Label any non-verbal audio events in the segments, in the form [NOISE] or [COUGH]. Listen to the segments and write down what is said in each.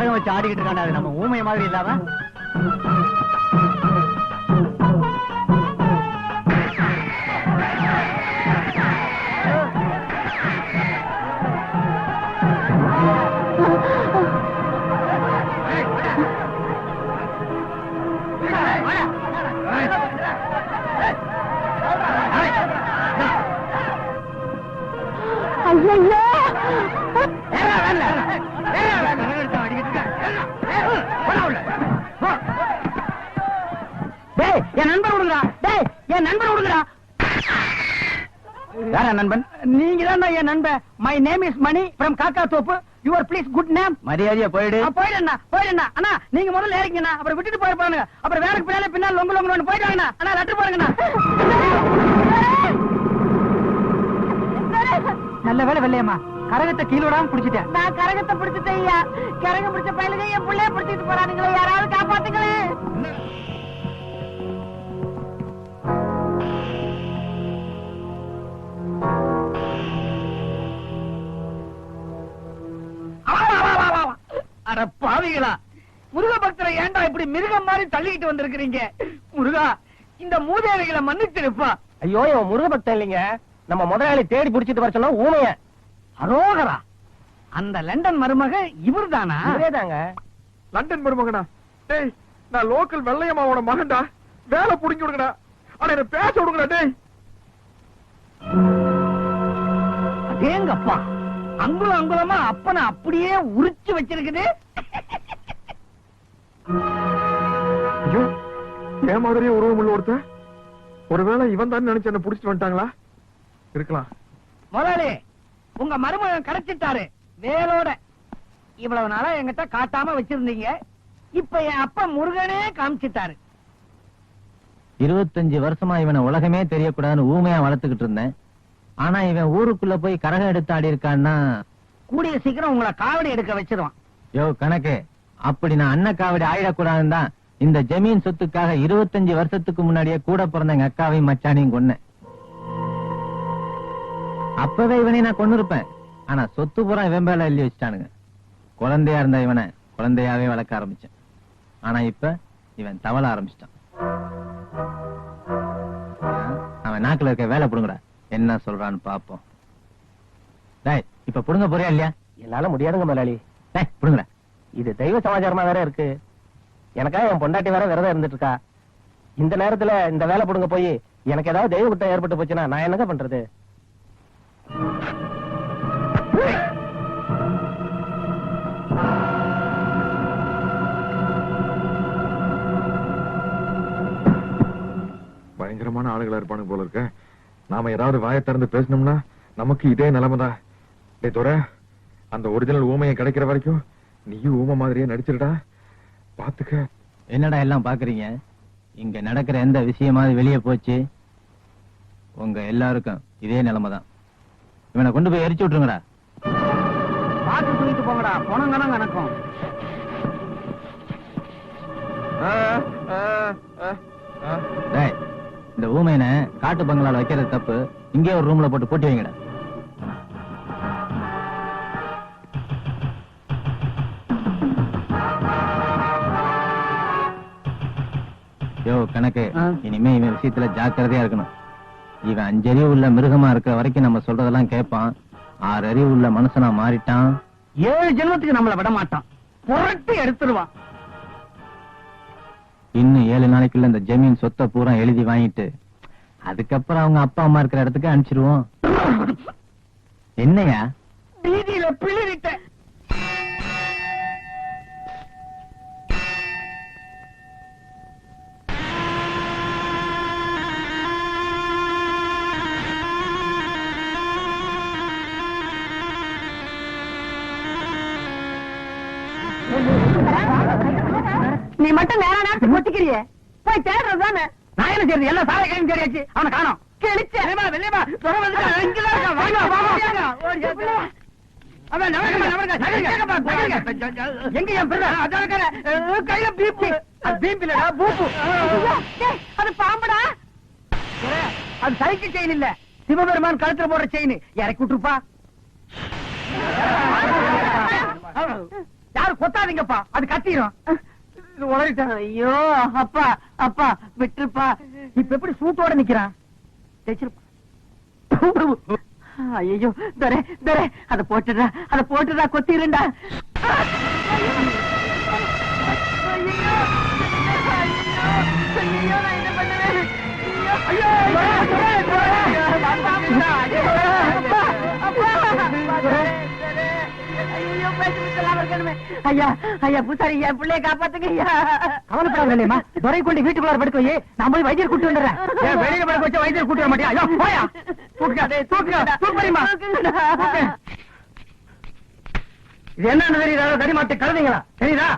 இருக்காண்டா அது நம்ம ஊமை மாதிரி இல்லாம? ஐயோ டேய் என் நண்பர் விடுங்கடா. டேய் என் நண்பர் விடுங்கடா. யாரா நண்பன்? நீங்க தான் என் நண்பன். My name is Mani from Kakka Thoppu your please good name மரியாதையா போயிடு. போயிடுண்ணா போயிடுண்ணா. அண்ணா நீங்க முதல்ல ஏறிக்கண்ணா அப்புறம் விட்டுட்டு போயிருப்பானுங்க அப்புறம் வேலைக்கு பின்னால பின்னால் லொங்கு லொங்கு போயிட்டாங்கண்ணா. அண்ணா லெட்டர் போடுங்கண்ணா நல்ல வேலை வெள்ளையம்மா. கரகத்தை கீழோடாம புடிச்சிட்டேன். நான் கரகத்தை பிடிச்சிட்டேன் ஐயா. கரகம் பிடிச்ச பயிலுங்க என் பிள்ளைய பிடிச்சிட்டு போறானுங்களே. யாராவது காப்பாத்துங்களே. அட பாவிகளா. முருக பக்தரை ஏன்டா இப்படி மிருகம் மாதிரி தள்ளிக்கிட்டு வந்திருக்கிறீங்க? முருகா இந்த மூதேவிகளை மன்னிச்சிருப்பா. ஐயோ இவன் முருக பக்தன் இல்லைங்க. நம்ம முதலாளி தேடி புடிச்சிட்டு வர சொன்னா ஊமைய அரோகரா. அந்த லண்டன் மருமக இவர்தானா? இதேதாங்க லண்டன் மருமகனா? டேய் நான் லோக்கல் வெள்ளையம்மாவோட மகன்டா. வேலை புடிங்கி விடுங்கடா. ஆனா என்ன பேச விடுங்கடா டேய். அடேங்கப்பா அங்குலம் அங்குலமா அப்பனை அப்படியே உரிச்சு வச்சிருக்குது. ஐயோ என் மாதிரியே உருவம் உள்ள ஒருத்தன்? ஒருவேளை இவன் தான் நினைச்சு என்ன புடிச்சிட்டு வந்துட்டாங்களா? இருக்கலாம். முதலாளி உங்க மருமகன் கிடைச்சிட்டாரு. வேலோட. இவ்வளவு நாளா என்கிட்ட காட்டாம வச்சிருந்தீங்க. இப்ப என் அப்பா முருகனே காமிச்சிட்டாரு. இருபத்தஞ்சு வருஷமா இவனை உலகமே தெரியக்கூடாதுன்னு ஊமையா வளர்த்துக்கிட்டு இருந்தேன். ஆனா இவன் ஊருக்குள்ள போய் கரகம் எடுத்து ஆடி இருக்கான்னா கூடிய சீக்கிரம் உங்களை காவடி எடுக்க வச்சிருவான். யோ கணக்கு. அப்படி நான் அண்ணன் காவடி ஆயிடக்கூடாதுன்னு தான் இந்த ஜமீன் சொத்துக்காக இருபத்தஞ்சு வருஷத்துக்கு முன்னாடியே கூட பிறந்த எங்க அக்காவையும் மச்சானையும் கொன்னேன். அப்பவே இவனை நான் கொண்டு இருப்பேன் ஆனா சொத்து பூரா இவன் மேல எழுதி வச்சுட்டானுங்க. குழந்தையா இருந்த இவனை குழந்தையாவே வளர்க்க ஆரம்பிச்சேன். ஆனா இப்ப இவன் தவள ஆரம்பிச்சிட்டான். அவன் நாக்குல இருக்க வேலை புடுங்கடா. என்ன சொல்றான்னு பாப்போம். டேய் இப்ப புடுங்க போறியா இல்லையா? என்னால முடியாதுங்க முதலாளி டேய் புடுங்கடா. இது தெய்வ சமாச்சாரமா வேற இருக்கு. எனக்காக என் பொண்டாட்டி வேற விரதம் இருந்துட்டு இருக்கா இந்த நேரத்துல இந்த வேலை புடுங்க போய் எனக்கு ஏதாவது தெய்வ குற்றம் ஏற்பட்டு போச்சுன்னா நான் என்னங்க பண்றது? பயங்கரமான ஆளுகளா இருப்பானுங்க போல இருக்க. நாம ஏதாவது வாயை திறந்து பேசணும்னா நமக்கு இதே நிலைமைதான். டேய் தோர அந்த ஒரிஜினல் ஊமையை கிடைக்கிற வரைக்கும் நீயும் ஊமை மாதிரியே நடிச்சிருடா. பாத்துக்க. என்னடா எல்லாம் பாக்குறீங்க? இங்க நடக்கிற எந்த விஷயமாவது வெளியே போச்சு? உங்க எல்லாருக்கும் இதே நிலைமை தான் இவனை கொண்டு போய் எரிச்சு விட்டுருங்கடா. பார்த்து தூக்கிட்டு போங்கடா. பணம் கணக்கும் ஆ, ஆ, ஆ, ஆ. டேய் இந்த ஊமையனை காட்டு பங்களால வைக்கிறது தப்பு. இங்கே ஒரு ரூம்ல போட்டு பூட்டி வைங்கடா. யோ கணக்கு. இனிமே இவன் விஷயத்துல ஜாக்கிரதையா இருக்கணும். இவன் அஞ்சறிவு உள்ள மிருகமா இருக்கிற வரைக்கும் நம்ம சொல்றதெல்லாம் கேட்பான். ஆறு அறிவு உள்ள மனுஷனா மாறிட்டான். ஏழு ஜென்மத்துக்கு நம்மள விட மாட்டான். புரட்டி எடுத்துருவான். இன்னும் ஏழு நாளைக்குள்ள இந்த ஜமீன் சொத்தை பூரா எழுதி வாங்கிட்டு அதுக்கப்புறம் அவங்க அப்பா அம்மா இருக்கிற இடத்துக்கு அனுப்பிச்சிருவோம். என்னையா? வீதியில பிளிரிட்டேன் நீ மட்டும் நேர நேரத்துக்கு கொட்டிக்கிறியே போய் தேடுறது தானே நான் என்ன செய்யறது? எல்லாம் சாலை கையும் தெரியாச்சு அவனை காணோம். கையில பீப்பு. அது பீப்பு பாம்புடா. அது சைக்கிள் செயின் இல்ல. சிவபெருமான் கழுத்துல போடுற செயின். இறக்கி விட்டுருப்பா. யாரும் கொத்தாதீங்கப்பா அது கத்திரும் உளறிட்டேன். ஐயோ அப்பா அப்பா விட்டுருப்பா. இப்ப எப்படி சூட்டோட நிக்கிறான்? தைச்சிருப்பா ஐயோ தரே தரே அத போட்டுடா அத போட்டுடா கொத்திருண்டா ஐயோ ஐயா ஐயா. பூசாரி என் பிள்ளைய காப்பாத்துங்க ஐயா கவலைப்படாத இல்லையம்மா துரை கொண்டு வீட்டுக்குள்ளார படுக்க வை நான் போய் வைத்தியர் கூட்டு வந்துடுறேன். ஏன் வெளியில படுக்க வச்சா வைத்தியர் கூட்டு வர மாட்டியா? ஐயோ போயா. தூக்குங்க தூக்குங்க தூக்குமா தூக்கு. இது என்னன்னு தெரியுதா? தடிமாட்டு கழுதிங்களா தெரியுதா?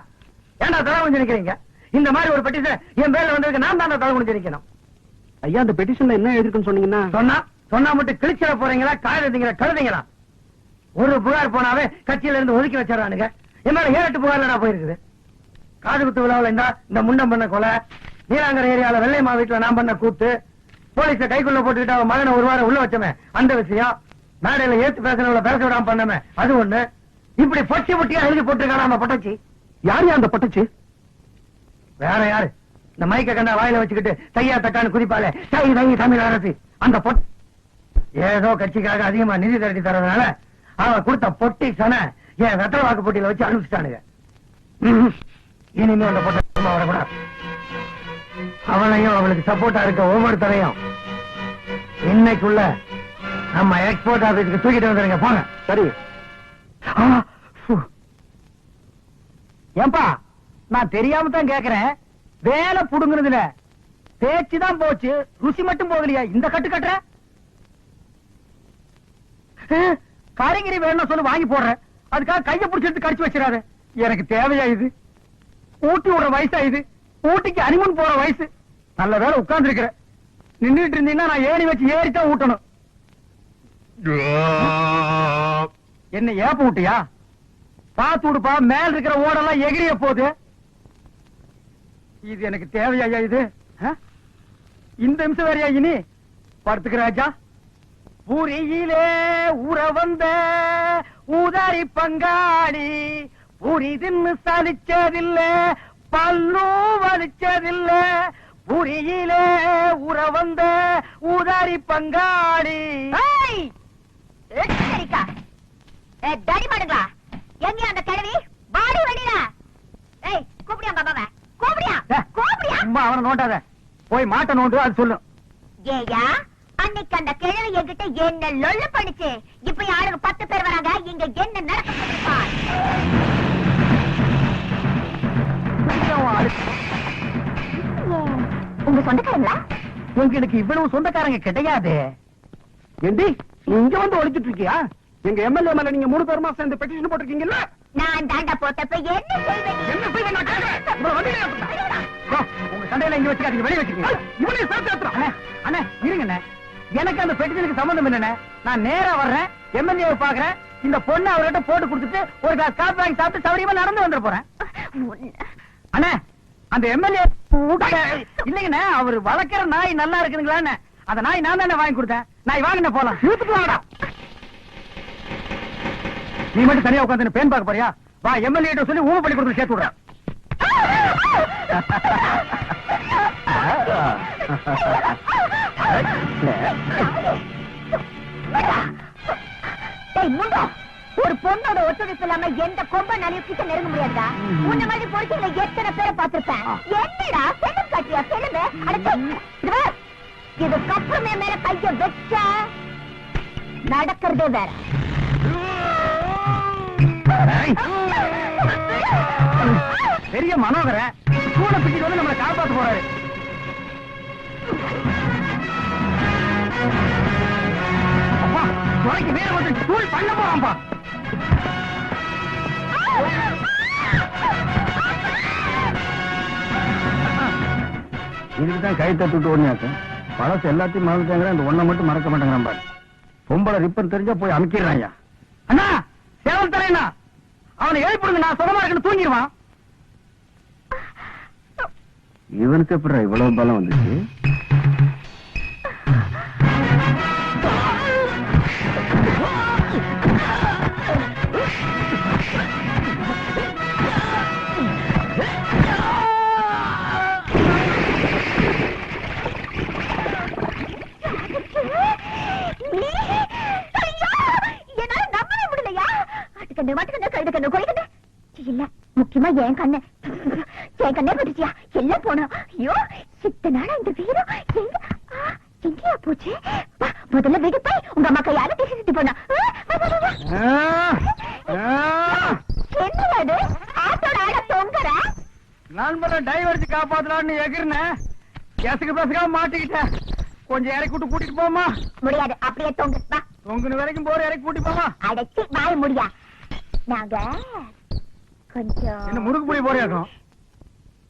ஏன்டா தலை குஞ்சு நிக்கிறீங்க? இந்த மாதிரி ஒரு பெட்டிஷன் என் பேர்ல வந்திருக்கு. நான் தான் தலை குஞ்சு நிக்கணும். ஐயா அந்த பெட்டிஷன்ல என்ன எழுதிருக்குன்னு சொன்னீங்கன்னா? சொன்னா சொன்னா மட்டும் கிழிச்சிட போறீங்களா? காயறீங்களா கழுதிங்களா ஒரு புகார் போனாவே கட்சியில இருந்து ஒதுக்கி வச்சிடறானுங்க. என் மேல ஏழு புகார்ல நான் போயிருக்குது. காது குத்து விழாவில் இந்த இந்த முண்டம் பண்ண கொலை நீலாங்கர ஏரியால வெள்ளையம்மா வீட்டுல நான் பண்ண கூத்து போலீஸ கைக்குள்ள போட்டுக்கிட்டு அவன் மகனை ஒரு வாரம் உள்ள வச்சமே அந்த விஷயம். மேடையில ஏத்து பேசுறவங்கள பேச விடாம பண்ணமே அது ஒண்ணு. இப்படி பொட்டி பொட்டியா எழுதி போட்டுருக்கானா நம்ம பொட்டச்சி? யார் அந்த பட்டுச்சு? வேற யாரு? இந்த மைக்க கண்டா வாயில வச்சுக்கிட்டு தையா தட்டான்னு குதிப்பாலே தை தை தமிழ் அரசு அந்த பொட் ஏதோ கட்சிக்காக அதிகமா நிதி திரட்டி தரதுனால அவன் கொடுத்த பொட்டி சன என் வெத்தலை வாக்கு போட்டியில வச்சு அனுப்பிச்சிட்டானுங்க. இனிமே அந்த பொட்டை வரக்கூடாது. அவனையும் அவளுக்கு சப்போர்ட்டா இருக்க ஒவ்வொருத்தரையும் இன்னைக்குள்ள நம்ம எக்ஸ்போர்ட் ஆபீஸ்க்கு தூக்கிட்டு வந்துருங்க போங்க. சரி. ஏன்பா நான் தெரியாம தான் கேக்குறேன். வேலை புடுங்குறதுல பேச்சு தான் போச்சு ருசி மட்டும் போகலையா? இந்த கட்டு கட்டுற? கரிங்கிரி வேணும் சொல்லி வாங்கி போடுறேன். அதுக்காக கைய பிடிச்சிட்டு கடிச்சு வச்சிடாத. எனக்கு தேவையா இது? ஊட்டி விடுற வயசா இது? ஊட்டிக்கு அனிமன் போற வயசு? நல்ல வேலை உட்கார்ந்து இருக்கிற நின்னுட்டு இருந்தீங்கன்னா நான் ஏணி வச்சு ஏறித்தான் ஊட்டணும். என்ன ஏப்ப விட்டியா பார்த்து விடுப்பா மேல இருக்கிற ஓடெல்லாம் எகிரிய போகுது. இது எனக்கு தேவையா இது? இந்த நிமிஷம் வேறையா இனி? படுத்துக்க ராஜா. பூரியிலே ஊற வந்த ஊதாரி பங்காளி பூரி தின்னு சலிச்சதில்ல பல்லும் வலிச்சதில்ல பூரியிலே ஊற வந்த ஊதாரி பங்காளி ஏய்! தடிமாடுங்களா? எங்க அந்த கிழவி? வாடி வெளியில. ஏய், கூப்பிடியா அம்மாவை? கூப்பிடியா? கூப்பிடியா? சும்மா அவனை நோண்டாத போய் மாட்ட நோண்டு அது சொல்லு ஏய்யா, அன்னைக்கு அந்த கிழவி என்கிட்ட என்ன லொள்ளு பண்ணுச்சு. இப்ப யாருக்கு பத்து பேர் வராங்க இங்க என்ன நடக்க. உங்க சொந்தக்காரங்களா? உங்களுக்கு இவ்வளவு சொந்தக்காரங்க கிடையாது. ஏண்டி இங்க வந்து ஒளிச்சிட்டு இருக்கியா எங்க எம்எல்ஏ மேல நீங்க மூணு பேருமா சேர்ந்து பெட்டிஷன் போட்டிருக்கீங்கல்ல? நான் தாண்டா போட்டப்ப என்ன செய்வேன்? என்ன நான் உங்க சண்டையில இங்க வச்சுக்காதீங்க வெளிய வச்சுக்கீங்க. இவனே சேர்த்து. அண்ணே அண்ணே இருங்கண்ணே. எனக்கு அந்த பெட்டிஷனுக்கு சம்பந்தம் இல்லண்ணே நான் நேரா வர்றேன் எம்எல்ஏ பாக்குறேன் இந்த பொண்ணு அவர்கிட்ட போட்டு கொடுத்துட்டு ஒரு கிளாஸ் காப்பி வாங்கி சாப்பிட்டு சௌரியமா நடந்து வந்துட போறேன். அண்ணே அந்த எம்எல்ஏ இல்லைங்கண்ணே அவர் வளர்க்கிற நாய் நல்லா இருக்குதுங்களான்னு அந்த நாய் நான் தானே வாங்கி கொடுத்தேன். நாய் வாங்கின போலாம். இழுத்துட்டு நீ மட்டும் தனியா உட்காந்து பேன் பார்க்க போறியா? வா எம்எல்ஏ சொல்லி ஊம பண்ணி கொடுத்து சேர்த்து விடுறேன். [LAUGHS] [LAUGHS] ஒரு பொண்ணோட ஒத்துழைப்பு இல்லாம எந்த கொம்ப நாளையும் கிட்ட நெருங்க முடியாதா உன்ன மாதிரி பொறுக்கில எத்தனை பேரை பார்த்திருப்பேன்? என்னடா செல்லும் காட்டியா செல்லுங்க? இதுக்கப்புறமே மேல கைய வச்ச நடக்கிறதே வேற. பெரிய மனோகரன் கூட வந்து நம்மளை காப்பாத்து போறாரு. அப்பா துறைக்கு வேற வந்து தூள் பண்ண போறான்பா இதுக்கு தான் கை தட்டுட்டு ஓடினாக்க பழசு எல்லாத்தையும் மறந்துட்டாங்க இந்த ஒண்ணை மட்டும் மறக்க மாட்டேங்கிறான் பாரு. பொம்பளை ரிப்பன் தெரிஞ்சா போய் அமைக்கிறான் அண்ணா சேவல் தரேண்ணா அவனை எழுப்பிடுங்க நான் சுகமா இருக்குன்னு தூங்கிடுவான். இவனுக்கு எப்படி இவ்வளவு பலம் வந்துச்சு? என் கண்ணு. என் கண்ணே பட்டுச்சியா எல்லாம் போனோம் ஐயோ இத்தனை நாளா இந்த வீரம் எங்க? எங்கேயா போச்சு? முதல்ல வீடு போய் உங்க அம்மா கையால பேசி சுத்தி போனா. என்ன அது ஆட்டோட ஆட தொங்குற? நண்பரை டைவர்ஸ் காப்பாத்தலாம்னு எகிர்னேன் எசுக்கு பசுக்காம மாட்டிக்கிட்டேன் கொஞ்சம் இறக்கி விட்டு கூட்டிட்டு போமா முடியாது அப்படியே தொங்கு. உங்க வரைக்கும் போற இறக்கி கூட்டி போமா அடைச்சி வாய முடியா. நாங்க கொஞ்சம் என்ன முறுக்கு போய் போறியாக்கும்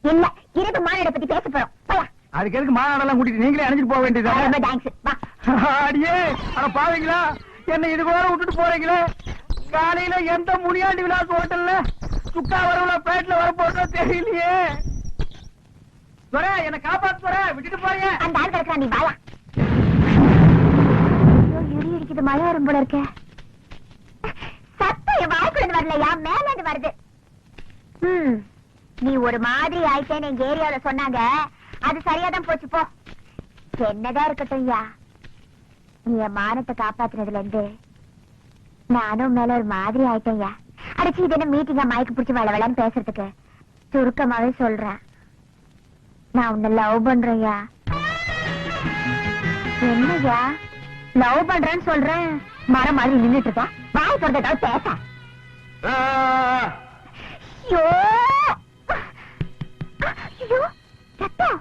இல்ல இரவு மாநாட பத்தி பேச போறோம். போயா அதுக்கு எதுக்கு மாநாடெல்லாம் கூட்டிட்டு நீங்களே அணைஞ்சிட்டு போக வேண்டியது ரொம்ப தேங்க்ஸ் வா. [LAUGHS] அடியே அட பாவீங்களா? என்ன இது கூட விட்டுட்டு போறீங்களே? காலையில எந்த முனியாண்டி விலாஸ் ஹோட்டல்ல சுக்கா வரவுல பேட்ல வர போறதோ தெரியலையே. துரை என்ன காப்பாத்து துரை விட்டுட்டு போறீங்க. அந்த ஆள் கிடக்குறா நீ வாயா. இடி இடிக்குது மழை வரும் போல இருக்க. சத்தம் என் வாய்க்குள்ள வரலையா? மேல வருது. நீ ஒரு மாதிரி ஆயிட்டேன்னு எங்க ஏரியால சொன்னாங்க. அது சரியாதான் போச்சு போ. என்னதான் இருக்கட்டும் ஐயா. நீ என் மானத்தை காப்பாத்துனதுல இருந்து நானும் மேல ஒரு மாதிரி ஆயிட்டேன்யா அடிச்சு இது என்ன மீட்டிங்கா மயக்கு பிடிச்சி வள வளன்னு பேசுறதுக்கு. சுருக்கமாவே சொல்றேன். நான் உன்னை லவ் பண்றேன்யா என்னய்யா லவ் பண்றேன்னு சொல்றேன். மரம் மாதிரி நின்றுட்டு இருக்கா? வாய் பொறுத்த பேச. ஐயோ ஐயோ ரத்தம்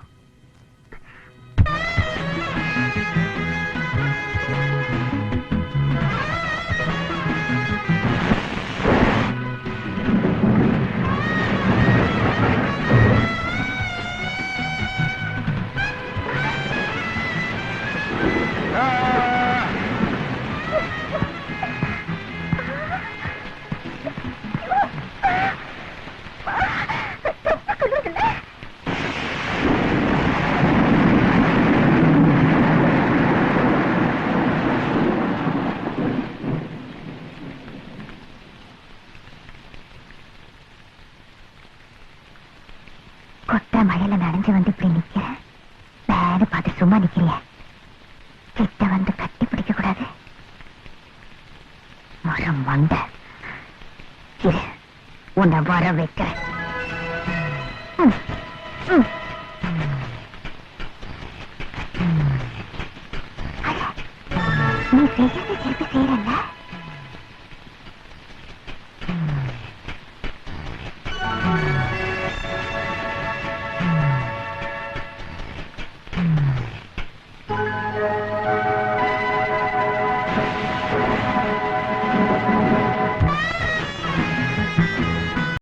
கொட்ட மழையில நனைஞ்சு வந்து இப்படி நிக்கிறேன் வேறு பார்த்து சும்மா நிக்கிறிய. கிட்ட வந்து கட்டி பிடிக்க கூடாது. மரம் வந்த. இரு உன்னை வர வைக்கிறேன். நீ செய்யறது திருப்பி செய்யறல்ல?